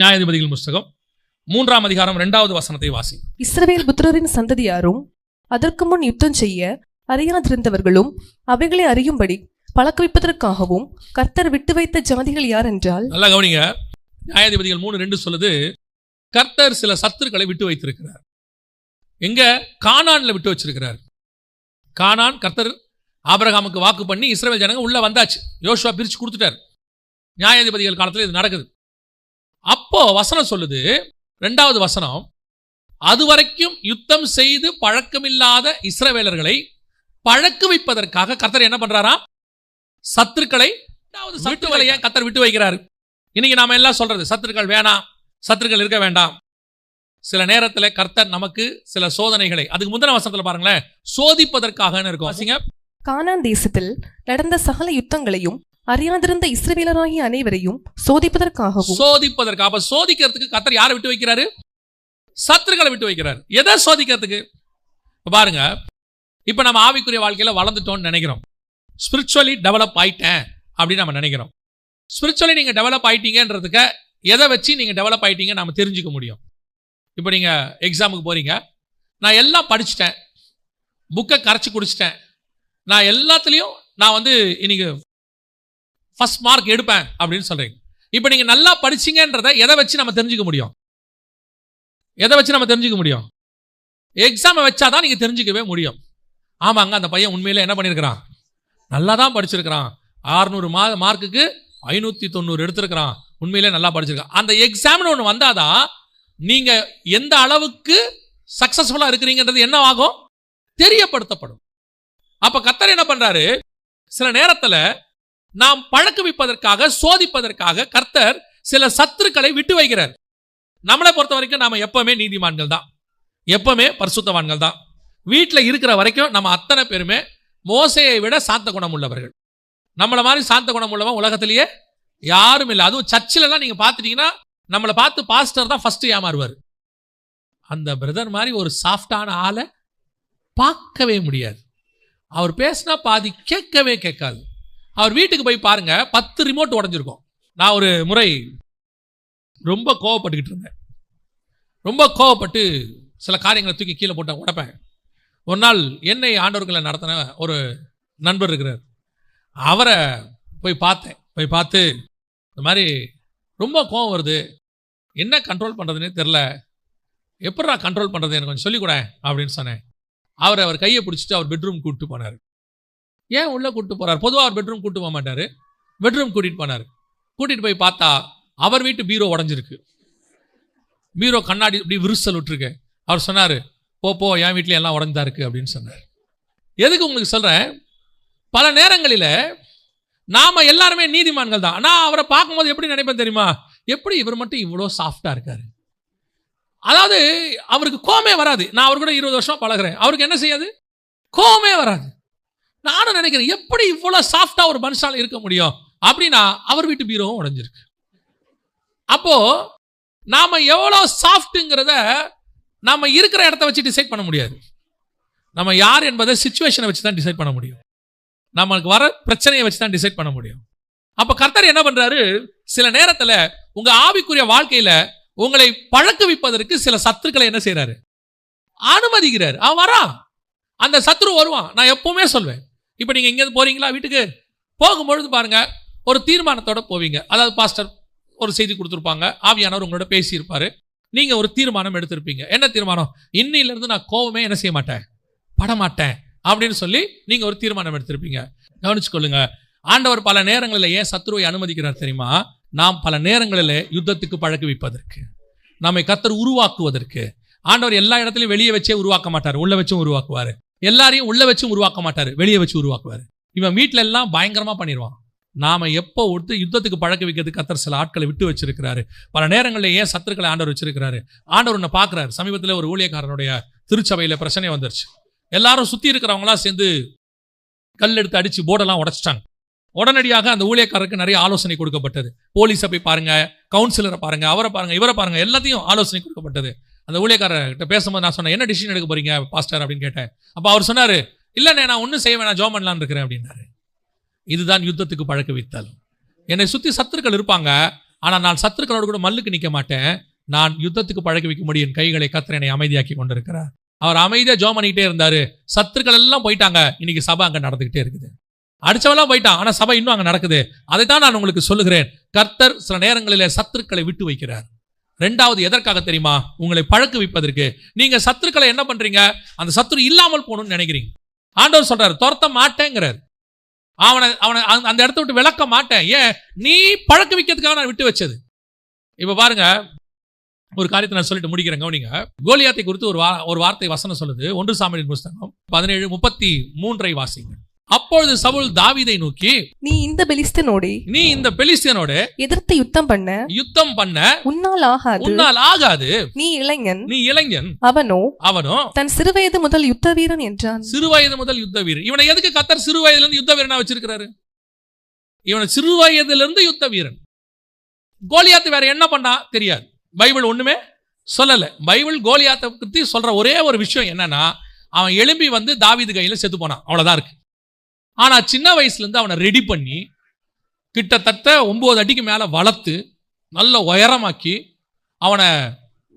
நியாயாதிபதிகள் புஸ்தகம் மூன்றாம் அதிகாரம் இரண்டாவது வசனத்தை வாசி இஸ்ரவேல் புத்திரரின் சந்ததியாரும் அதற்கு முன் யுத்தம் செய்ய அறியாதிருந்தவர்களும் அவைகளை அறியும்படி பழக்குவிப்பதற்காகவும் கர்த்தர் விட்டு வைத்த ஜாதிகள் யார் என்றால் நல்லா கவனிங்க. நியாயாதிபதிகள் மூணு ரெண்டு சொல்லுது கர்த்தர் சில சத்துருக்களை விட்டு வைத்திருக்கிறார். எங்க? கானான்ல விட்டு வச்சிருக்கிறார். கானான் கர்த்தர் ஆபிரகாமுக்கு வாக்கு பண்ணி இஸ்ரவேல் ஜனங்க உள்ள வந்தாச்சு. யோசுவா பிரிச்சு கொடுத்துட்டார். நியாயாதிபதிகள் காலத்துல இது நடக்குது. அப்போ வசனம் சொல்லுது ரெண்டாவது வசனம் அதுவரைக்கும் யுத்தம் செய்து பழக்கமில்லாத இஸ்ரவேலர்களை பழக்குவிப்பதற்காக கர்த்தர் என்ன பண்றாராம் சத்துருக்களை இரண்டாவது சத்துருக்களை ஏன் கர்த்தர் விட்டு வைக்கிறாரு? இன்னைக்கு நாம எல்லாம் சொல்றது சத்துருக்கள் வேணாம் சத்துருக்கள் இருக்க வேண்டாம். சில நேரத்துல கர்த்தர் நமக்கு சில சோதனைகளை அதுக்கு முந்தின வசனத்துல பாருங்களேன் சோதிப்பதற்காக இருக்கும். வாசிங்க. கானான் தேசத்தில் நடந்த சகல யுத்தங்களையும் அறியாதிருந்த இஸ்ரவேலராகிய அனைவரையும் சோதிப்பதற்காகவும் சோதிப்பதற்கு. அப்ப சோதிக்கிறதுக்கு கத்தர் யாரை விட்டு வைக்கிறாரு? சத்துருக்களை விட்டு வைக்கிறார். எதை சோதிக்கிறதுக்கு? பாருங்க. இப்போ நம்ம ஆவிக்குரிய வாழ்க்கையில் வளர்ந்துட்டோம்னு நினைக்கிறோம். ஸ்பிரிச்சுவலி டெவலப் ஆயிட்டேன் அப்படின்னு நம்ம நினைக்கிறோம். ஸ்பிரிச்சுவலி நீங்கள் டெவலப் ஆயிட்டீங்கன்றதுக்கு எதை வச்சு நீங்கள் டெவலப் ஆயிட்டீங்க நம்ம தெரிஞ்சுக்க முடியும். இப்போ நீங்கள் எக்ஸாமுக்கு போகிறீங்க நான் எல்லாம் படிச்சுட்டேன். புக்கை கரைச்சி குடிச்சிட்டேன். நான் எல்லாத்துலேயும் நான் வந்து இன்னைக்கு ஃபர்ஸ்ட் மார்க் எடுப்பேன் அப்படின்னு சொல்கிறீங்க இப்போ நீங்கள் நல்லா படிச்சீங்கன்றதை எதை வச்சு நம்ம தெரிஞ்சுக்க முடியும்? எதை வச்சு நம்ம தெரிஞ்சுக்க முடியும்? எக்ஸாமை வச்சாதான் நீங்கள் தெரிஞ்சுக்கவே முடியும். ஆமாங்க அந்த பையன் உண்மையில் என்ன பண்ணியிருக்கிறான் நல்லா தான் படிச்சிருக்கிறான். ஆறுநூறு மா மார்க்குக்கு ஐநூற்றி தொண்ணூறு எடுத்திருக்கிறான். உண்மையிலே நல்லா படிச்சிருக்கான். அந்த எக்ஸாம்னு ஒன்று வந்தாதான் நீங்கள் எந்த அளவுக்கு சக்ஸஸ்ஃபுல்லாக இருக்கிறீங்கன்றது என்ன ஆகும் தெரியப்படுத்தப்படும். அப்போ கத்தர் என்ன பண்ணுறாரு சில நேரத்தில் நாம் பழக்குவிப்பதற்காக சோதிப்பதற்காக கர்த்தர் சில சத்துருக்களை விட்டு வைக்கிறார். நம்மளை பொறுத்த வரைக்கும் நாம எப்பவுமே நீதிமான்கள் தான். எப்பவுமே பரிசுத்தவான்கள் தான். வீட்டில் இருக்கிற வரைக்கும் நம்ம அத்தனை பேருமே மோசையை விட சாந்த குணம் உள்ளவர்கள். நம்மளை மாதிரி சாந்த குணம் உள்ளவன் உலகத்திலேயே யாரும் இல்லை. அதுவும் சர்ச்சிலலாம் நீங்கள் பார்த்துட்டீங்கன்னா நம்மளை பார்த்து பாஸ்டர் தான் ஃபஸ்ட்டு ஏமாறுவார். அந்த பிரதர் மாதிரி ஒரு சாஃப்டான ஆளை பார்க்கவே முடியாது. அவர் பேசினா பாதி கேட்கவே கேட்காது. அவர் வீட்டுக்கு போய் பாருங்க பத்து ரிமோட் உடஞ்சிருக்கும். நான் ஒரு முறை ரொம்ப கோவப்பட்டுக்கிட்டு இருந்தேன். ரொம்ப கோவப்பட்டு சில காரியங்களை தூக்கி கீழே போட்டேன் உடப்பேன். ஒரு நாள் என்னை ஆண்டவர்களை நடத்தின ஒரு நண்பர் இருக்கிறார். அவரை போய் பார்த்தேன். போய் பார்த்து இந்த மாதிரி ரொம்ப கோவம் வருது. என்ன கண்ட்ரோல் பண்ணுறதுனே தெரில எப்படா கண்ட்ரோல் பண்ணுறது எனக்கு கொஞ்சம் சொல்லிக்கூட அப்படின்னு சொன்னேன். அவர் அவர் கையை பிடிச்சிட்டு அவர் பெட்ரூம் கூப்பிட்டு போனார். ஏன் உள்ளே கூப்பிட்டு போகிறார் பொதுவாக அவர் பெட்ரூம் கூப்பிட்டு போக மாட்டார். பெட்ரூம் கூட்டிகிட்டு போனார். கூட்டிகிட்டு போய் பார்த்தா அவர் வீட்டு பீரோ உடஞ்சிருக்கு. பீரோ கண்ணாடி இப்படி விரிசல் விட்டுருக்கு. அவர் சொன்னார் போ போ என் வீட்ல எல்லாம் உடஞ்சா இருக்குது அப்படின்னு சொன்னார். எதுக்கு உங்களுக்கு சொல்கிறேன் பல நேரங்களில் நாம் எல்லாருமே நீதிமான்கள் தான். நான் அவரை பார்க்கும்போது எப்படி நினைப்பேன் தெரியுமா? எப்படி இவர் மட்டும் இவ்வளோ சாஃப்டாக இருக்கார்? அதாவது அவருக்கு கோமே வராது. நான் அவர் கூட இருபது வருஷம் பழகுறேன். அவருக்கு என்ன செய்யாது? கோமே வராது. நானும் நினைக்கிறேன் எப்படி இவ்வளோ சாஃப்டாக ஒரு மனுஷால் இருக்க முடியும்? அப்படின்னா அவர் வீட்டு பீரோவும் உடைஞ்சிருக்கு. அப்போ நாம எவ்வளோ சாஃப்ட்டுங்கிறத நம்ம இருக்கிற இடத்த வச்சு டிசைட் பண்ண முடியாது. நம்ம யார் என்பதை சுச்சுவேஷனை வச்சு தான் டிசைட் பண்ண முடியும். நமக்கு வர பிரச்சனையை வச்சு தான் டிசைட் பண்ண முடியும். அப்போ கர்த்தர் என்ன பண்றாரு? சில நேரத்தில் உங்க ஆவிக்குரிய வாழ்க்கையில உங்களை பழக்குவிப்பதற்கு சில சத்துருக்களை என்ன செய்கிறாரு அனுமதிக்கிறார். அவன் வரான். அந்த சத்ரு வருவான். நான் எப்பவுமே சொல்வேன். இப்போ நீங்கள் எங்கேயாவது போகிறீங்களா வீட்டுக்கு? போகும்பொழுது பாருங்கள் ஒரு தீர்மானத்தோட போவீங்க. அதாவது பாஸ்டர் ஒரு செய்தி கொடுத்துருப்பாங்க ஆவியானவர் உங்களோட பேசியிருப்பார். நீங்கள் ஒரு தீர்மானம் எடுத்திருப்பீங்க. என்ன தீர்மானம்? இன்னிலேருந்து நான் கோவமே என்ன செய்ய மாட்டேன்? படமாட்டேன் அப்படின்னு சொல்லி நீங்கள் ஒரு தீர்மானம் எடுத்திருப்பீங்க. கவனிச்சுக்கொள்ளுங்க. ஆண்டவர் பல நேரங்களில் ஏன் சத்ருவை அனுமதிக்கிறார் தெரியுமா? நாம் பல நேரங்களில் யுத்தத்துக்கு பழக்குவிப்பதற்கு நம்மை கத்தர் உருவாக்குவதற்கு. ஆண்டவர் எல்லா இடத்துலையும் வெளியே வச்சே உருவாக்க மாட்டார். உள்ள வச்சும் உருவாக்குவார். எல்லாரையும் உள்ள வச்சும் உருவாக்க மாட்டார் வெளியே வச்சு உருவாக்குவார். இவன் வீட்டில எல்லாம் பயங்கரமா பண்ணிடுவான். நாம எப்போ ஒருத்தர் யுத்தத்துக்கு பழக்க வைக்கிறதுக்கு கத்தர் சில ஆட்களை விட்டு வச்சிருக்கிறாரு. பல நேரங்களில் ஏன் சத்துருக்களை ஆண்டவர் வச்சிருக்கிறாரு? ஆண்டவர் உன்னை பார்க்குறாரு. சமீபத்தில் ஒரு ஊழியக்காரனுடைய திருச்சபையில் பிரச்சனை வந்துருச்சு. எல்லாரும் சுற்றி இருக்கிறவங்களா சேர்ந்து கல் எடுத்து அடித்து போர்டெல்லாம் உடச்சிட்டாங்க. உடனடியாக அந்த ஊழியக்காரருக்கு நிறைய ஆலோசனை கொடுக்கப்பட்டது. போலீஸை போய் பாருங்க கவுன்சிலரை பாருங்க அவரை பாருங்க இவரை பாருங்க எல்லாத்தையும் ஆலோசனை கொடுக்கப்பட்டது. அந்த ஊழியக்காரர்கிட்ட பேசும்போது நான் சொன்னேன் என்ன டிசிஷன் எடுக்க போறீங்க பாஸ்டர் அப்படின்னு கேட்டேன். அப்போ அவர் சொன்னாரு இல்லைண்ணே நான் ஒன்றும் செய்ய வேணாம் ஜோம் பண்ணலான்னு இருக்கிறேன் அப்படின்னாரு. இதுதான் யுத்தத்துக்கு பழக்க வைத்தல். என்னை சுத்தி சத்துருக்கள் இருப்பாங்க ஆனா நான் சத்துருக்களோடு கூட மல்லுக்கு நிக்க மாட்டேன். நான் யுத்தத்துக்கு பழக்க வைக்க முடியும் என் கைகளை கத்தர் என்னை அமைதியாக்கி கொண்டிருக்கிறார். அவர் அமைதியா ஜோம் பண்ணிக்கிட்டே இருந்தாரு. சத்துருக்கள் எல்லாம் போயிட்டாங்க. இன்னைக்கு சபை அங்க நடந்துக்கிட்டே இருக்குது. அடிச்சவெல்லாம் போயிட்டான் ஆனா சபை இன்னும் அங்க நடக்குது. அதைத்தான் நான் உங்களுக்கு சொல்லுகிறேன். கர்த்தர் சில நேரங்களிலே சத்துருக்களை விட்டு வைக்கிறார். ரெண்டாவது எதற்காக தெரியுமா? உங்களை பழக்க வைப்பதற்கு. நீங்க சத்துருக்களை என்ன பண்றீங்க? அந்த சத்துரு இல்லாமல் போகணும்னு நினைக்கிறீங்க. ஆண்டவர் சொல்றாரு துரத்த மாட்டேங்கிறார். அவனை அவனை அந்த- அந்த இடத்த விட்டு விளக்க மாட்டேன். ஏன்? நீ பழக்க வைக்கிறதுக்காக நான் விட்டு வச்சது. இப்போ பாருங்க ஒரு காரியத்தை நான் சொல்லிட்டு முடிக்கிறேன் கவனிங்க. கோலியாத்தை குறித்து ஒரு வா- ஒரு வார்த்தை வசனம் சொல்லுது. ஒன்று சாமியின் புஸ்தகம் பதினேழு முப்பத்தி மூன்றை வாசிங்க அப்பொழுது சவுல் தாவீதை நோக்கி நீ இந்த பெலிஸ்தனோடே நீ இந்த பெலிஸ்தியனோட எதிர்த்து யுத்தம் பண்ண யுத்தம் பண்ண உன்னால் ஆகாது. உன்னால் ஆகாது. நீ இளைஞன். நீ இளைஞன். அவனோ அவனும் தன் சிறுவயது முதல் யுத்த வீரன் என்றான். சிறு வயது முதல் யுத்த வீரன் இவனை எதுக்கு கத்தர் சிறு வயதுல இருந்து யுத்த வீரனா வச்சிருக்கிறாரு? இவனை சிறு வயதுல இருந்து யுத்த வீரன் கோலியாத்து வேற என்ன பண்ணா தெரியாது. பைபிள் ஒண்ணுமே சொல்லல. பைபிள் கோலியாத்தை பத்தி சொல்ற ஒரே ஒரு விஷயம் என்னன்னா அவன் எழும்பி வந்து தாவீது கையில செத்து போனான். அவ்வளவுதான் இருக்கு. ஆனால் சின்ன வயசுலேருந்து அவனை ரெடி பண்ணி கிட்டத்தட்ட ஒம்பது அடிக்கு மேலே வளர்த்து நல்ல உயரமாக்கி அவனை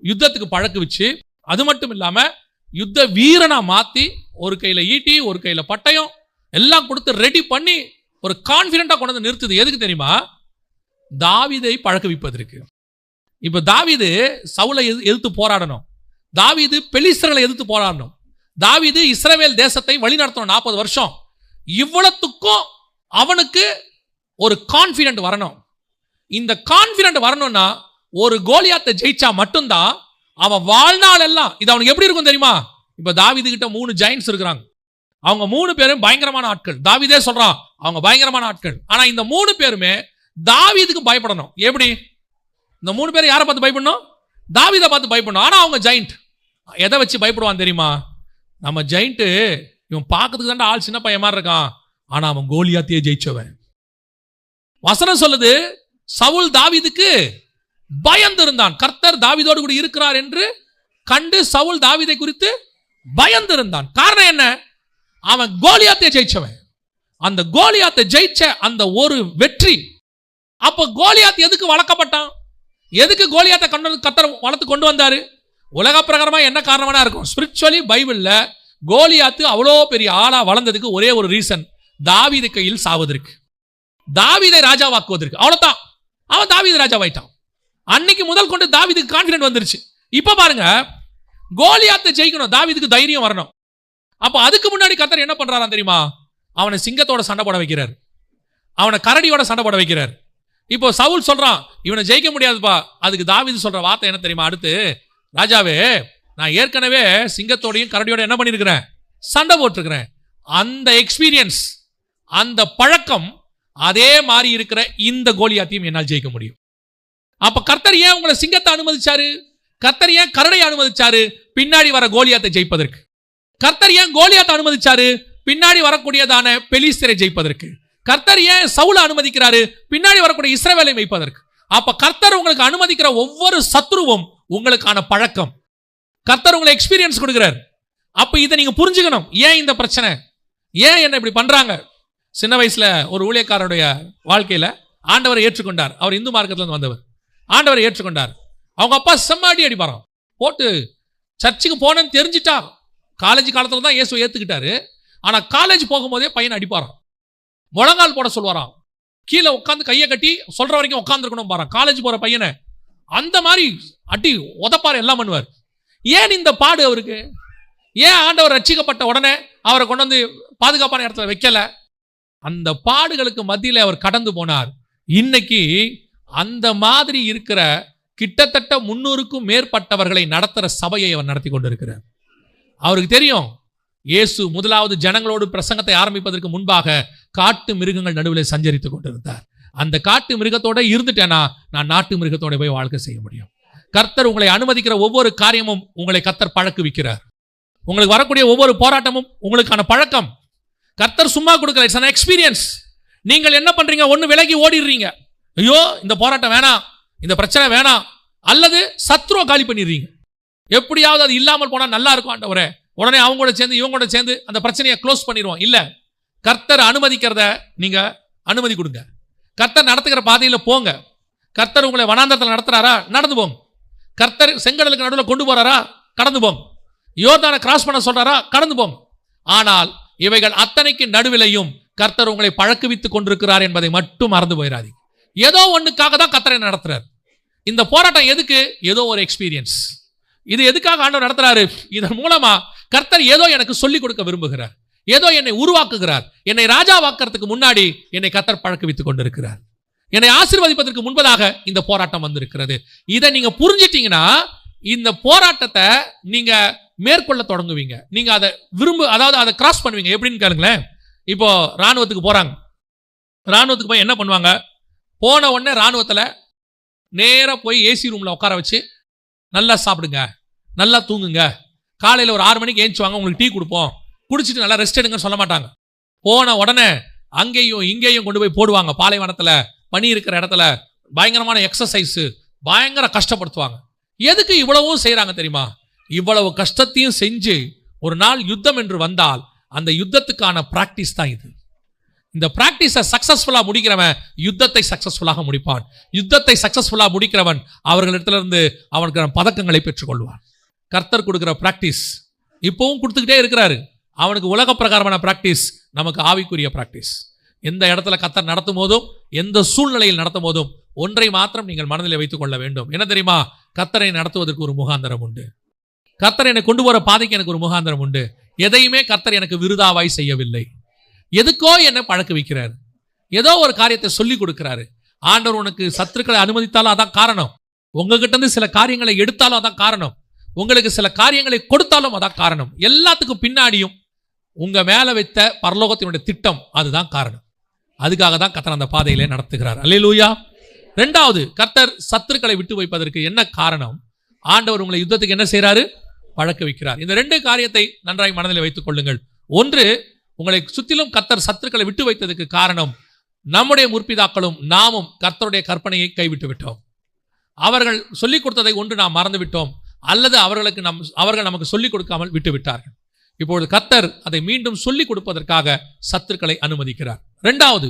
யுத்தத்துக்கு பழக்க வச்சு அது மட்டும் இல்லாமல் யுத்த வீரனா மாற்றி ஒரு கையில் ஈட்டி ஒரு கையில் பட்டயம் எல்லாம் கொடுத்து ரெடி பண்ணி ஒரு கான்பிடண்டா கொண்டு வந்து நிறுத்துது. எதுக்கு தெரியுமா? தாவீதை பழக்க வைப்பதற்கு இப்போ தாவிது சவுலை எது- எதிர்த்து போராடணும். தாவீது பெலிசர்களை எதிர்த்து போராடணும். தாவீது இஸ்ரவேல் தேசத்தை வழிநடத்தணும் நாற்பது வருஷம். இவ்வளத்துக்கும் அவனுக்கு ஒரு கான்பிடன்ட் வரணும். இந்த கான்பிடன்ட் வரணும்னா ஒரு கோலியாத்தை ஜெயிச்சா மட்டும்தான் அவன் வாழ்நாள் எல்லாம் இது அவனுக்கு எப்படி இருக்கும் தெரியுமா? இப்ப தாவிது கிட்ட மூணு ஜெயின்ஸ் இருக்கிறாங்க. அவங்க மூணு பேரும் பயங்கரமான ஆட்கள். தாவிதே சொல்றான் அவங்க பயங்கரமான ஆட்கள். ஆனா இந்த மூணு பேருமே தாவிதுக்கு பயப்படணும். எப்படி? இந்த மூணு பேரும் யாரை பார்த்து பயப்படணும்? தாவிதை பார்த்து பயப்படணும். ஆனா அவங்க ஜெயிண்ட் எதை வச்சு பயப்படுவான் தெரியுமா? நம்ம ஜெயிண்ட்டு இவன் பார்க்கறதுக்கு தாண்டா ஆள் சின்ன பையன் மாதிரி இருக்கான். ஆனா அவன் கோலியாத்தையே ஜெயிச்சவன். வசனம் சொல்லுது சவுல் தாவிதுக்கு பயந்திருந்தான். கர்த்தர் தாவீதோடு கூட இருக்கிறார் என்று கண்டு சவுல் தாவீதை குறித்து பயந்திருந்தான். காரணம் என்ன? அவன் கோலியாத்தை ஜெயிச்சவன். அந்த கோலியாத்தை ஜெயிச்ச அந்த ஒரு வெற்றி. அப்ப கோலியாத் எதுக்கு வளர்க்கப்பட்டான்? எதுக்கு கோலியாத்தை கண்டு கத்தர் வளர்த்து கொண்டு வந்தாரு? உலக பிரகாரமா என்ன காரணமா இருக்கும்? ஸ்பிரிச்சுவலி பைபிள்ல கோலியாத்து அவ்வளோ பெரிய ஆளாக வளர்ந்ததுக்கு ஒரே ஒரு ரீசன் தாவீது கையில் சாவதற்கு தாவீதை ராஜாவாக்குவதற்கு. அவ்வளோதான் அவன் தாவீது ராஜாவாயிட்டான். அன்னைக்கு முதல் கொண்டு தாவீதுக்கு கான்ஃபிடென்ட் வந்துருச்சு. இப்போ பாருங்க கோலியாத்தை ஜெயிக்கணும். தாவீதுக்கு தைரியம் வரணும். அப்போ அதுக்கு முன்னாடி கத்தர் என்ன பண்ணுறாரான் தெரியுமா? அவனை சிங்கத்தோட சண்டை போட வைக்கிறார். அவனை கரடியோட சண்டை போட வைக்கிறார். இப்போ சவுல் சொல்றான் இவனை ஜெயிக்க முடியாதுப்பா. அதுக்கு தாவீது சொல்ற வார்த்தை என்ன தெரியுமா? அடுத்து ராஜாவே நான் ஏற்கனவே சிங்கத்தோடையும் கரடியோட என்ன பண்ணியிருக்கிறேன் சண்டை போட்டிருக்கிறேன். அந்த எக்ஸ்பீரியன்ஸ் அந்த பழக்கம் அதே மாதிரி இருக்கிற இந்த கோலியாத்தையும் என்னால் ஜெயிக்க முடியும். அப்ப கர்த்தர் ஏன் உங்களை சிங்கத்தை அனுமதிச்சாரு? கர்த்தர் ஏன் கரடை அனுமதிச்சாரு? பின்னாடி வர கோலியாத்தை ஜெயிப்பதற்கு. கர்த்தர் ஏன் கோலியாத்தை அனுமதிச்சாரு? பின்னாடி வரக்கூடியதான பெலிஸ்தரை ஜெயிப்பதற்கு. கர்த்தர் ஏன் சவுல அனுமதிக்கிறாரு? பின்னாடி வரக்கூடிய இஸ்ரவேலை வைப்பதற்கு. அப்ப கர்த்தர் உங்களுக்கு அனுமதிக்கிற ஒவ்வொரு சத்ருவும் உங்களுக்கான பழக்கம். கர்த்தர் உங்களை எக்ஸ்பீரியன்ஸ் கொடுக்குறாரு. அப்போ இதை நீங்கள் புரிஞ்சுக்கணும். ஏன் இந்த பிரச்சனை? ஏன் என்ன இப்படி பண்ணுறாங்க சின்ன வயசில் ஒரு ஊழியக்காரருடைய வாழ்க்கையில் ஆண்டவரை ஏற்றுக்கொண்டார். அவர் இந்து மார்க்கத்துலேருந்து வந்தவர். ஆண்டவரை ஏற்றுக்கொண்டார். அவங்க அப்பா செம்ம அடி அடிப்பாராம். போட்டு சர்ச்சுக்கு போனேன்னு தெரிஞ்சிட்டா. காலேஜ் காலத்தில் தான் இயேசு ஏற்றுக்கிட்டாரு ஆனால் காலேஜ் போகும்போதே பையனை அடிப்பாராம். முழங்கால் போட சொல்லுவாராம். கீழே உட்காந்து கையை கட்டி சொல்கிற வரைக்கும் உட்காந்துருக்கணும் பாரு காலேஜ் போகிற பையனை. அந்த மாதிரி அடி உதப்பார் எல்லாம் பண்ணுவார். ஏன் இந்த பாடு அவருக்கு? ஏன் ஆண்டவர் ரட்சிக்கப்பட்ட உடனே அவரை கொண்டு வந்து பாதுகாப்பான இடத்துல வைக்கல? அந்த பாடுகளுக்கு மத்தியில் அவர் கடந்து போனார். இன்னைக்கு அந்த மாதிரி இருக்கிற கிட்டத்தட்ட முன்னூறுக்கும் மேற்பட்டவர்களை நடத்துகிற சபையை அவர் நடத்தி கொண்டிருக்கிறார். அவருக்கு தெரியும் இயேசு முதலாவது ஜனங்களோடு பிரசங்கத்தை ஆரம்பிப்பதற்கு முன்பாக காட்டு மிருகங்கள் நடுவில் சஞ்சரித்துக் கொண்டிருந்தார். அந்த காட்டு மிருகத்தோட இருந்துட்டேனா? நான் நாட்டு மிருகத்தோட போய் வாழ்க்கை செய்ய முடியும். கர்த்தர் உங்களை அனுமதிக்கிற ஒவ்வொரு காரியமும் உங்களை கர்த்தர் பழக்குவிக்கிறார். உங்களுக்கு வரக்கூடிய ஒவ்வொரு போராட்டமும் உங்களுக்கான பழக்கம். கர்த்தர் சும்மா கொடுக்கல இட்ஸ் அன் எக்ஸ்பீரியன்ஸ் நீங்கள் என்ன பண்ணுறீங்க ஒன்று விலகி ஓடிடுறீங்க. ஐயோ இந்த போராட்டம் வேணாம் இந்த பிரச்சனை வேணாம் அல்லது சத்ருவை காலி பண்ணிடுறீங்க. எப்படியாவது அது இல்லாமல் போனால் நல்லா இருக்கும் ஆண்டவரே. உடனே அவங்க கூட சேர்ந்து இவங்க கூட சேர்ந்து அந்த பிரச்சனையை க்ளோஸ் பண்ணிடுவோம். இல்லை கர்த்தர் அனுமதிக்கிறத நீங்கள் அனுமதி கொடுங்க. கர்த்தர் நடத்துகிற பாதையில் போங்க. கர்த்தர் உங்களை வனாந்தரத்தில் நடத்துகிறாரா நடந்து போங்க. கர்த்தர் செங்கடலுக்கு நடுவில் கொண்டு போறாரா? கடந்து போம். யோர்தானை கிராஸ் பண்ண சொல்றாரா? கடந்து போம். ஆனால் இவைகள் அத்தனைக்கு நடுவிலையும் கர்த்தர் உங்களை பழக்குவித்துக் கொண்டிருக்கிறார் என்பதை மட்டும் மறந்து போயிடாது ஏதோ ஒன்றுக்காக தான் கர்த்தரை நடத்துறார். இந்த போராட்டம் எதுக்கு? ஏதோ ஒரு எக்ஸ்பீரியன்ஸ் இது எதுக்காக ஆண்டவர் நடத்துறாரு? இதன் மூலமா கர்த்தர் ஏதோ எனக்கு சொல்லிக் கொடுக்க விரும்புகிறார். ஏதோ என்னை உருவாக்குகிறார். என்னை ராஜாவாக்குறதுக்கு முன்னாடி என்னை கர்த்தர் பழக்குவித்துக் கொண்டிருக்கிறார். என்னை ஆசீர்வதிப்பதற்கு முன்பதாக இந்த போராட்டம் வந்திருக்கிறது. இதை நீங்க புரிஞ்சிட்டீங்கன்னா இந்த போராட்டத்தை நீங்க மேற்கொள்ள தொடங்குவீங்க. நீங்க அதை விரும்பு அதாவது அதை கிராஸ் பண்ணுவீங்க. எப்படின்னு கேளுங்களேன். இப்போ ராணுவத்துக்கு போறாங்க. ராணுவத்துக்கு போய் என்ன பண்ணுவாங்க? போன உடனே ராணுவத்தில் நேராக போய் ஏசி ரூமில் உட்கார வச்சு நல்லா சாப்பிடுங்க. நல்லா தூங்குங்க. காலையில் ஒரு ஆறு மணிக்கு ஏஞ்சுவாங்க உங்களுக்கு டீ கொடுப்போம். குடிச்சிட்டு நல்லா ரெஸ்ட் எடுங்கன்னு சொல்ல மாட்டாங்க. போன உடனே அங்கேயும் இங்கேயும் கொண்டு போய் போடுவாங்க. பாலைவனத்தில் பணி இருக்கிற இடத்துல பயங்கரமான எக்ஸசைஸு பயங்கர கஷ்டப்படுத்துவாங்க. எதுக்கு இவ்வளவும் செய்கிறாங்க தெரியுமா? இவ்வளவு கஷ்டத்தையும் செஞ்சு ஒரு நாள் யுத்தம் என்று வந்தால் அந்த யுத்தத்துக்கான ப்ராக்டிஸ் தான் இது. இந்த ப்ராக்டிஸை சக்ஸஸ்ஃபுல்லாக முடிக்கிறவன் யுத்தத்தை சக்ஸஸ்ஃபுல்லாக முடிப்பான். யுத்தத்தை சக்ஸஸ்ஃபுல்லாக முடிக்கிறவன் அவர்களிடத்துல இருந்து அவனுக்கு பதக்கங்களை பெற்றுக்கொள்வான். கர்த்தர் கொடுக்குற ப்ராக்டிஸ் இப்போவும் கொடுத்துக்கிட்டே இருக்கிறாரு. அவனுக்கு உலக பிரகாரமான ப்ராக்டிஸ் நமக்கு ஆவிக்குரிய ப்ராக்டிஸ் எந்த இடத்துல கத்தர் நடத்தும் போதும் எந்த சூழ்நிலையில் நடத்தும் போதும் ஒன்றை மாத்திரம் நீங்கள் மனதில் வைத்துக் கொள்ள வேண்டும். என்ன தெரியுமா? கர்த்தரை நடத்துவதற்கு ஒரு முகாந்திரம் உண்டு. கத்தர் என்னை கொண்டு போற பாதைக்கு எனக்கு ஒரு முகாந்திரம் உண்டு. எதையுமே கர்த்தர் எனக்கு விருதாவாய் செய்யவில்லை. எதுக்கோ என்னை பழக்க வைக்கிறார். ஏதோ ஒரு காரியத்தை சொல்லி கொடுக்கிறாரு. ஆண்டவர் உனக்கு சத்துருக்களை அனுமதித்தாலும் அதான் காரணம். உங்ககிட்ட இருந்து சில காரியங்களை எடுத்தாலும் அதான் காரணம். உங்களுக்கு சில காரியங்களை கொடுத்தாலும் அதான் காரணம். எல்லாத்துக்கும் பின்னாடியும் உங்க மேல வைத்த பரலோகத்தினுடைய திட்டம் அதுதான் காரணம். அதுக்காக தான் கத்தர் அந்த பாதையிலே நடத்துகிறார். அல்லேலூயா. ரெண்டாவது கர்த்தர் சத்துருக்களை விட்டு வைப்பதற்கு என்ன காரணம்? ஆண்டவர் உங்களை யுத்தத்துக்கு என்ன செய்கிறாரு பழக்க வைக்கிறார். இந்த ரெண்டு காரியத்தை நன்றாய் மனதில் வைத்துக் கொள்ளுங்கள். ஒன்று உங்களை சுற்றிலும் கர்த்தர் சத்துருக்களை விட்டு வைத்ததுக்கு காரணம் நம்முடைய முற்பிதாக்களும் நாமும் கர்த்தருடைய கற்பனையை கைவிட்டு விட்டோம். அவர்கள் சொல்லிக் கொடுத்ததை ஒன்று நாம் மறந்து விட்டோம் அல்லது அவர்களுக்கு நம் அவர்கள் நமக்கு சொல்லிக் கொடுக்காமல் விட்டு விட்டார்கள். இப்பொழுது கர்த்தர் அதை மீண்டும் சொல்லிக் கொடுப்பதற்காக சத்துருக்களை அனுமதிக்கிறார். ரெண்டாவது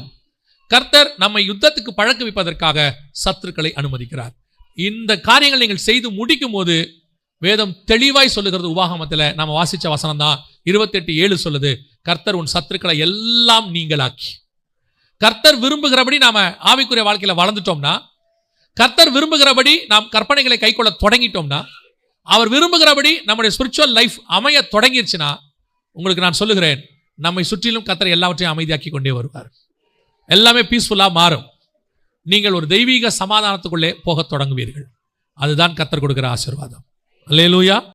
கர்த்தர் நம்மை யுத்தத்துக்கு பழக்க வைப்பதற்காக சத்துருக்களை அனுமதிக்கிறார். இந்த காரியங்கள் நீங்கள் செய்து முடிக்கும் போது வேதம் தெளிவாய் சொல்லுகிறது உபாகமத்தில் நம்ம வாசித்த வசனம் தான் இருபத்தெட்டு ஏழு சொல்லுது கர்த்தர் உன் சத்துருக்களை எல்லாம் நீங்களாக்கி. கர்த்தர் விரும்புகிறபடி நாம ஆவிக்குரிய வாழ்க்கையில் வளர்ந்துட்டோம்னா கர்த்தர் விரும்புகிறபடி நாம் கற்பனைகளை கைக்கொள்ள தொடங்கிட்டோம்னா அவர் விரும்புகிறபடி நம்முடைய ஸ்பிரிச்சுவல் லைஃப் அமைய தொடங்கிருச்சுன்னா உங்களுக்கு நான் சொல்லுகிறேன் நம்மை சுற்றிலும் கத்தர் எல்லாவற்றையும் அமைதியாக்கி கொண்டே வருவார். எல்லாமே பீஸ்ஃபுல்லாக மாறும். நீங்கள் ஒரு தெய்வீக சமாதானத்துக்குள்ளே போகத் தொடங்குவீர்கள். அதுதான் கத்தர் கொடுக்கிற ஆசீர்வாதம். அல்லேலூயா